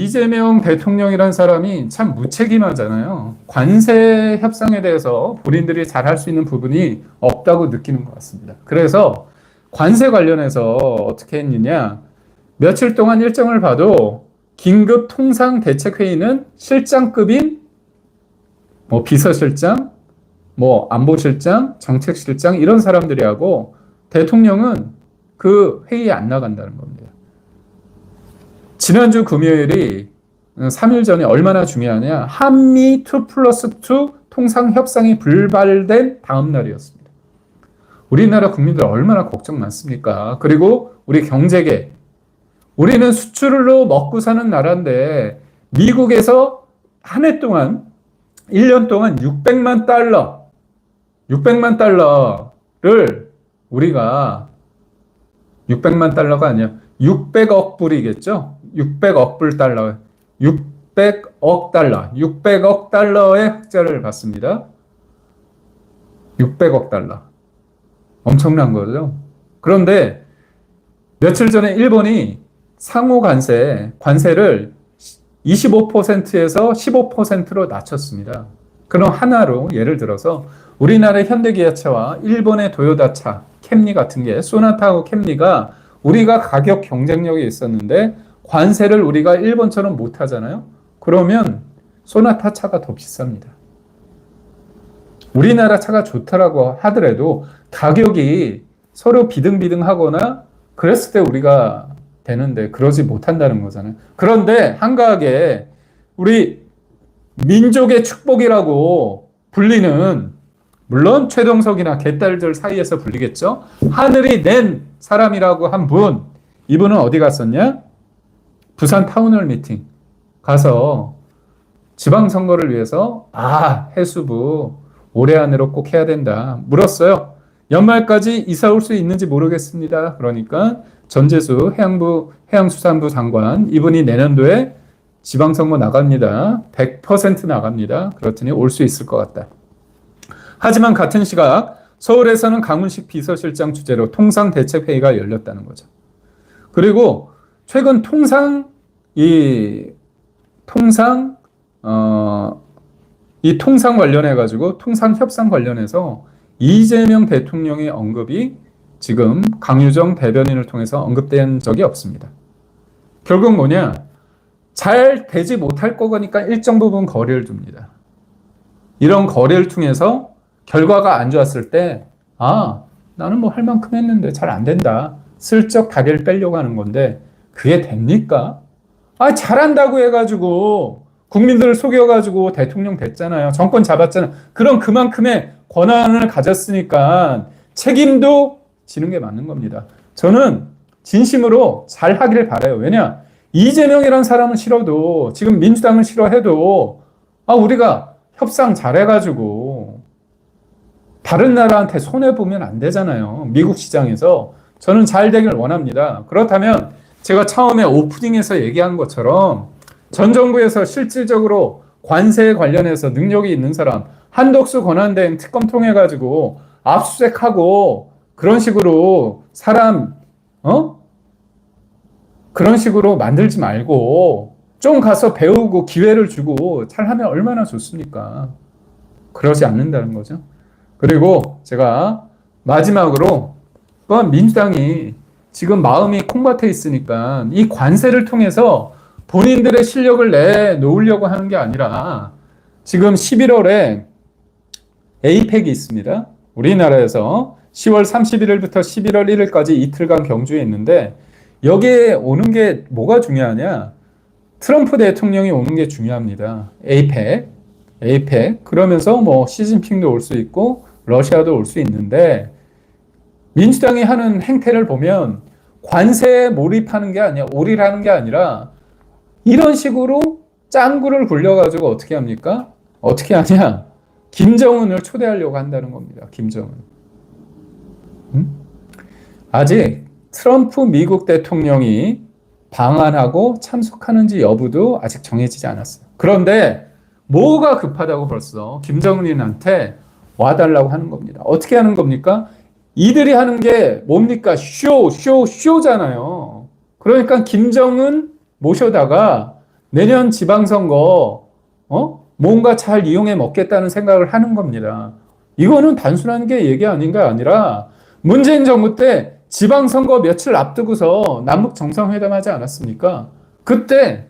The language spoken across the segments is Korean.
이재명 대통령이란 사람이 참 무책임하잖아요. 관세 협상에 대해서 본인들이 잘할 수 있는 부분이 없다고 느끼는 것 같습니다. 그래서 관세 관련해서 어떻게 했느냐. 며칠 동안 일정을 봐도 긴급 통상 대책 회의는 실장급인 뭐 비서실장, 뭐 안보실장, 정책실장 이런 사람들이 하고 대통령은 그 회의에 안 나간다는 겁니다. 지난주 금요일이 3일 전에 얼마나 중요하냐. 한미 2 플러스 2 통상 협상이 불발된 다음 날이었습니다. 우리나라 국민들 얼마나 걱정 많습니까? 그리고 우리 경제계. 우리는 수출로 먹고 사는 나라인데 미국에서 한 해 동안 1년 동안 600만 달러 600만 달러를 우리가 600만 달러가 아니야. 600억 불이겠죠? 600억 불 달러. 600억 달러. 600억 달러의 흑자를 받습니다. 600억 달러. 엄청난 거죠. 그런데 며칠 전에 일본이 상호 관세, 관세를 25%에서 15%로 낮췄습니다. 그럼 하나로 예를 들어서 우리나라의 현대기아차와 일본의 도요다차, 캠리 같은 게 소나타하고 캠리가 우리가 가격 경쟁력이 있었는데 관세를 우리가 일본처럼 못 하잖아요. 그러면 소나타 차가 더 비쌉니다. 우리나라 차가 좋다라고 하더라도 가격이 서로 비등비등하거나 그랬을 때 우리가 되는데 그러지 못한다는 거잖아요. 그런데 한가하게 우리 민족의 축복이라고 불리는 물론 최동석이나 개딸들 사이에서 불리겠죠. 하늘이 낸 사람이라고 한 분, 이분은 어디 갔었냐? 부산 타운홀 미팅 가서 지방선거를 위해서 아 해수부 올해 안으로 꼭 해야 된다 물었어요. 연말까지 이사 올 수 있는지 모르겠습니다. 그러니까 전재수 해양부 해양수산부 장관 이분이 내년도에 지방선거 나갑니다. 100% 나갑니다. 그렇더니 올 수 있을 것 같다. 하지만 같은 시각 서울에서는 강훈식 비서실장 주재로 통상 대책 회의가 열렸다는 거죠. 그리고 최근 통상 이 통상 어 이 통상 관련해 가지고 통상 협상 관련해서 이재명 대통령의 언급이 지금 강유정 대변인을 통해서 언급된 적이 없습니다. 결국 뭐냐? 잘 되지 못할 거니까 일정 부분 거리를 둡니다. 이런 거리를 통해서 결과가 안 좋았을 때, 아, 나는 뭐 할 만큼 했는데 잘 안 된다. 슬쩍 다리를 빼려고 하는 건데, 그게 됩니까? 아, 잘한다고 해가지고, 국민들을 속여가지고 대통령 됐잖아요. 정권 잡았잖아요. 그럼 그만큼의 권한을 가졌으니까 책임도 지는 게 맞는 겁니다. 저는 진심으로 잘 하기를 바라요. 왜냐? 이재명이란 사람은 싫어도, 지금 민주당을 싫어해도, 아, 우리가 협상 잘해가지고, 다른 나라한테 손해보면 안 되잖아요. 미국 시장에서. 저는 잘 되길 원합니다. 그렇다면 제가 처음에 오프닝에서 얘기한 것처럼 전 정부에서 실질적으로 관세에 관련해서 능력이 있는 사람, 한덕수 권한대행 특검 통해 가지고 압수수색하고 그런 식으로 사람, 어? 그런 식으로 만들지 말고 좀 가서 배우고 기회를 주고 잘 하면 얼마나 좋습니까? 그러지 않는다는 거죠. 그리고 제가 마지막으로 또한 민주당이 지금 마음이 콩밭에 있으니까 이 관세를 통해서 본인들의 실력을 내놓으려고 하는 게 아니라 지금 11월에 에이펙이 있습니다. 우리나라에서 10월 31일부터 11월 1일까지 이틀간 경주에 있는데 여기에 오는 게 뭐가 중요하냐? 트럼프 대통령이 오는 게 중요합니다. 에이펙. 에이펙. 그러면서 뭐 시진핑도 올 수 있고 러시아도 올 수 있는데 민주당이 하는 행태를 보면 관세에 몰입하는 게 아니야. 올인하는 게 아니라 이런 식으로 짱구를 굴려가지고 어떻게 합니까? 어떻게 하냐? 김정은을 초대하려고 한다는 겁니다. 김정은. 음? 아직 트럼프 미국 대통령이 방한하고 참석하는지 여부도 아직 정해지지 않았어요. 그런데 뭐가 급하다고 벌써 김정은한테 와달라고 하는 겁니다. 어떻게 하는 겁니까? 이들이 하는 게 뭡니까? 쇼, 쇼, 쇼잖아요. 그러니까 김정은 모셔다가 내년 지방선거, 어? 뭔가 잘 이용해 먹겠다는 생각을 하는 겁니다. 이거는 단순한 게 얘기 아닌가 아니라 문재인 정부 때 지방선거 며칠 앞두고서 남북 정상회담 하지 않았습니까? 그때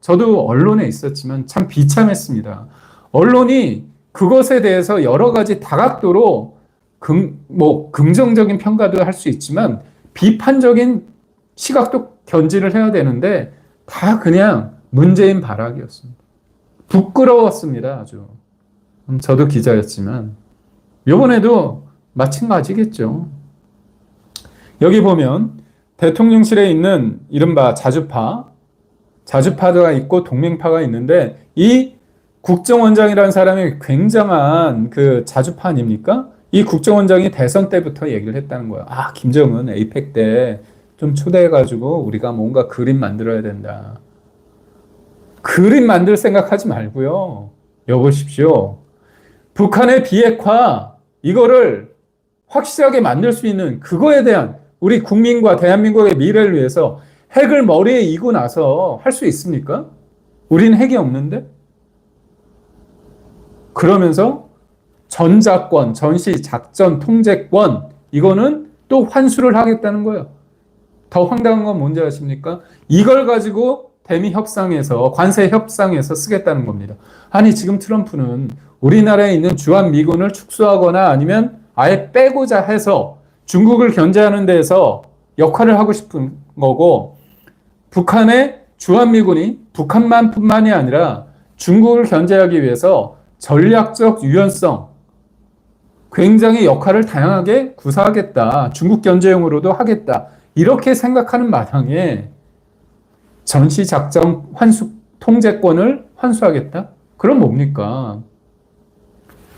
저도 언론에 있었지만 참 비참했습니다. 언론이 그것에 대해서 여러 가지 다각도로 금, 뭐 긍정적인 평가도 할 수 있지만 비판적인 시각도 견지를 해야 되는데 다 그냥 문재인 발악이었습니다. 부끄러웠습니다, 아주. 음, 저도 기자였지만 이번에도 마찬가지겠죠. 여기 보면 대통령실에 있는 이른바 자주파, 자주파가 있고 동맹파가 있는데 이 국정원장이라는 사람이 굉장한 그 자주파 아닙니까? 이 국정원장이 대선 때부터 얘기를 했다는 거예요. 아, 김정은 에이펙 때 좀 초대해가지고 우리가 뭔가 그림 만들어야 된다. 그림 만들 생각하지 말고요. 여보십시오. 북한의 비핵화, 이거를 확실하게 만들 수 있는 그거에 대한 우리 국민과 대한민국의 미래를 위해서 핵을 머리에 이고 나서 할 수 있습니까? 우리는 핵이 없는데? 그러면서 전자권, 전시 작전 통제권, 이거는 또 환수를 하겠다는 거예요. 더 황당한 건 뭔지 아십니까? 이걸 가지고 대미 협상에서, 관세 협상에서 쓰겠다는 겁니다. 아니, 지금 트럼프는 우리나라에 있는 주한 미군을 축소하거나 아니면 아예 빼고자 해서 중국을 견제하는 데에서 역할을 하고 싶은 거고, 북한의 주한 미군이 북한만 뿐만이 아니라 중국을 견제하기 위해서 전략적 유연성, 굉장히 역할을 다양하게 구사하겠다. 중국 견제용으로도 하겠다. 이렇게 생각하는 마당에 전시 작전 환수, 통제권을 환수하겠다? 그럼 뭡니까?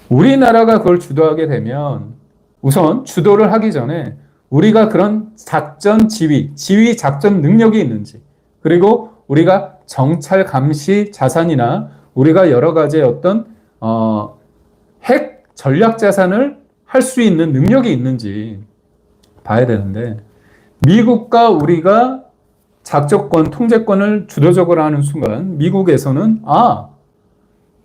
우리나라가 그걸 주도하게 되면 우선 주도를 하기 전에 우리가 그런 작전 지휘, 지휘 작전 능력이 있는지, 그리고 우리가 정찰 감시 자산이나 우리가 여러 가지의 어떤 어, 핵 전략 자산을 할 수 있는 능력이 있는지 봐야 되는데 미국과 우리가 작전권, 통제권을 주도적으로 하는 순간 미국에서는 아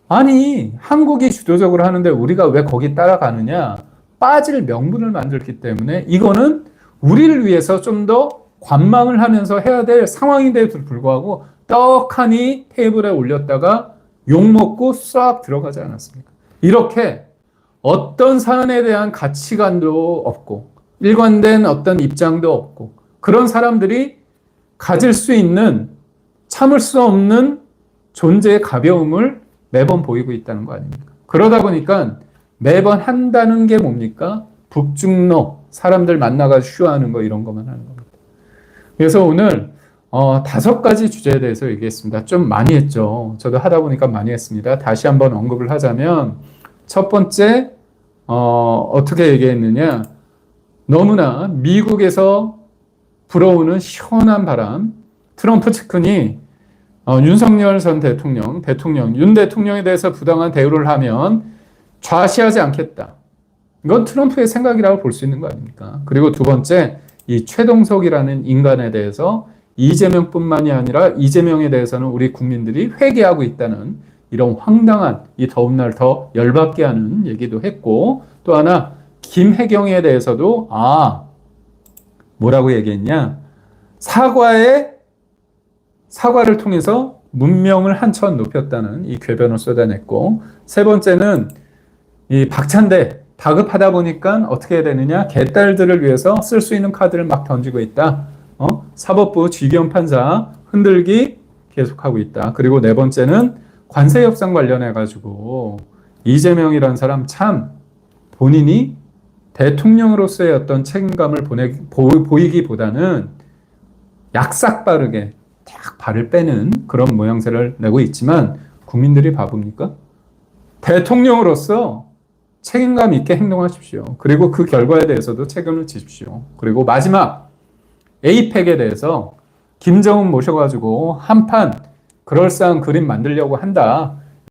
아니 한국이 주도적으로 하는데 우리가 왜 거기 따라가느냐 빠질 명분을 만들기 때문에 이거는 우리를 위해서 좀 더 관망을 하면서 해야 될 상황인데도 불구하고 떡하니 테이블에 올렸다가 욕 먹고 싹 들어가지 않았습니까? 이렇게 어떤 사안에 대한 가치관도 없고 일관된 어떤 입장도 없고 그런 사람들이 가질 수 있는 참을 수 없는 존재의 가벼움을 매번 보이고 있다는 거 아닙니까? 그러다 보니까 매번 한다는 게 뭡니까? 북중로 사람들 만나가 쉬어하는 거 이런 것만 하는 겁니다. 그래서 오늘 어, 다섯 가지 주제에 대해서 얘기했습니다. 좀 많이 했죠. 저도 하다 보니까 많이 했습니다. 다시 한번 언급을 하자면 첫 번째 어, 어떻게 얘기했느냐? 너무나 미국에서 불어오는 시원한 바람, 트럼프 측근이 어, 윤석열 전 대통령, 대통령, 윤 대통령에 대해서 부당한 대우를 하면 좌시하지 않겠다. 이건 트럼프의 생각이라고 볼 수 있는 거 아닙니까? 그리고 두 번째, 이 최동석이라는 인간에 대해서 이재명뿐만이 아니라 이재명에 대해서는 우리 국민들이 회개하고 있다는 이런 황당한 이 더운 날 더 열받게 하는 얘기도 했고 또 하나 김혜경에 대해서도 아 뭐라고 얘기했냐? 사과에 사과를 통해서 문명을 한천 높였다는 이 궤변을 쏟아냈고 세 번째는 이 박찬대 다급하다 보니까 어떻게 해야 되느냐? 개딸들을 위해서 쓸 수 있는 카드를 막 던지고 있다. 어? 사법부 지경 판사 흔들기 계속하고 있다. 그리고 네 번째는 관세 협상 관련해 가지고 이재명이라는 사람 참 본인이 대통령으로서의 어떤 책임감을 보내, 보, 보이기보다는 약삭 빠르게 딱 발을 빼는 그런 모양새를 내고 있지만 국민들이 바보입니까? 대통령으로서 책임감 있게 행동하십시오. 그리고 그 결과에 대해서도 책임을 지십시오. 그리고 마지막 에이펙에 대해서 김정은 모셔가지고 한판 그럴싸한 그림 만들려고 한다.